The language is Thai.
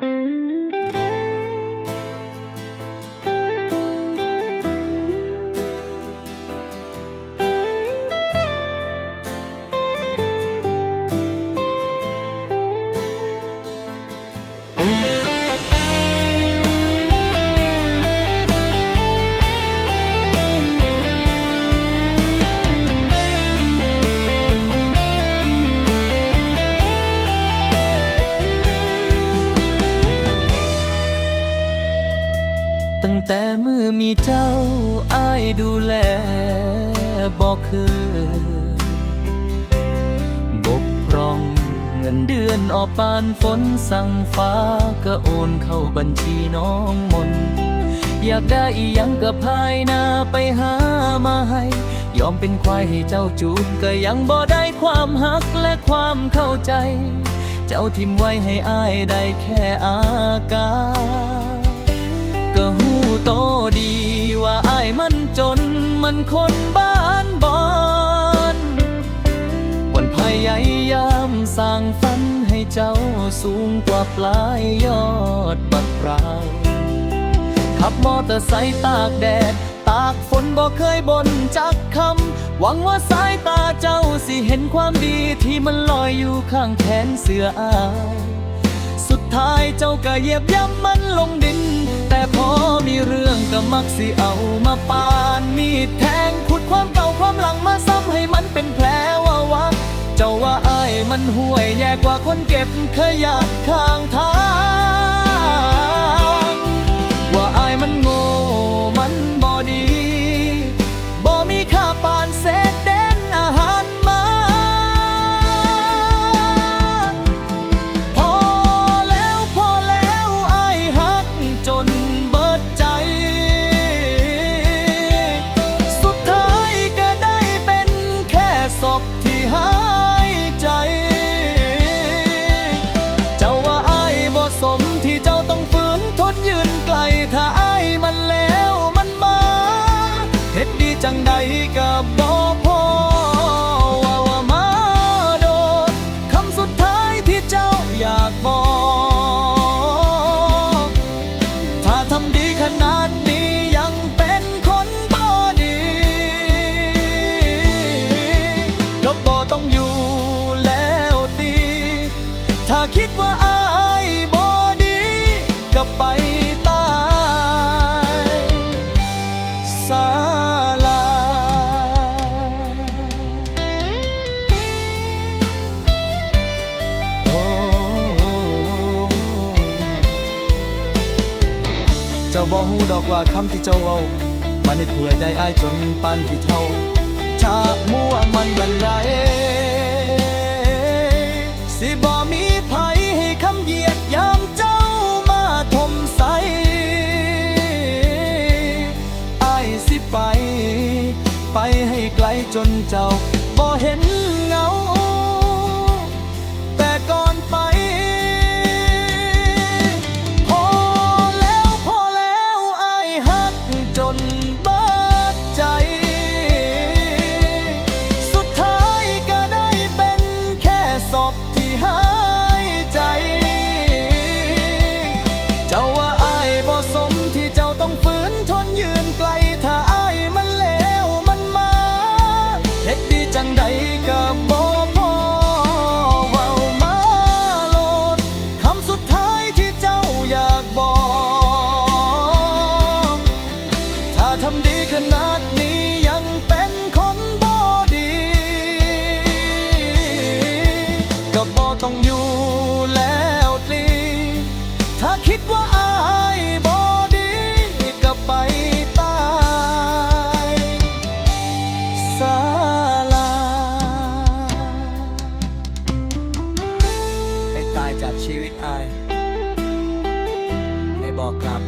ตั้ เจ้าอายดูแลบอกคือบกพร่องเงินเดือนออกปานฝนสั่งฟ้าก็โอนเข้าบัญชีน้องมน อยากได้อียังก็พายนาไปหามาให้ ยอมเป็นควายให้เจ้าจูงก็ยังบ่ได้ความหักและความเข้าใจ เจ้าทิมไว้ให้อายได้แค่อากาศก็หูโตดี มันคนบ้านบอนวันพยายามสร้างฝันให้เจ้าสูงกว่าปลายยอดบักราวขับมอเตอร์ไซค์ตากแดด ตากฝนบ่เคยบ่นจักคำ หวังว่าสายตาเจ้าสิเห็นความดีที่มันลอยอยู่ข้างแขนเสื้ออาย ท้ายเจ้าก็เหยียบย่ำมันลงดิน แต่พอมีเรื่องก็มักสิเอามาปานมีดแทงขุดความเก่าความหลังมาซ้ำให้มันเป็นแผลว่าวะเจ้าว่าอ้ายมันห่วยแย่กว่าคนเก็บขยะข้างทาง คิดว่าอายบ่ดีก็ไปตายสาลา โอ้เจ้าบ่ฮู้ดอกว่าคำที่เจ้าเว้ามันให้เผื่อใจอ้ายจนปานที่เท่า จนเจ้าบ่เห็นเงา แต่ก่อนไป พอแล้วพอแล้วไอ้หักจนเบิดใจ กับชีวิตไอไม่บอกกลับ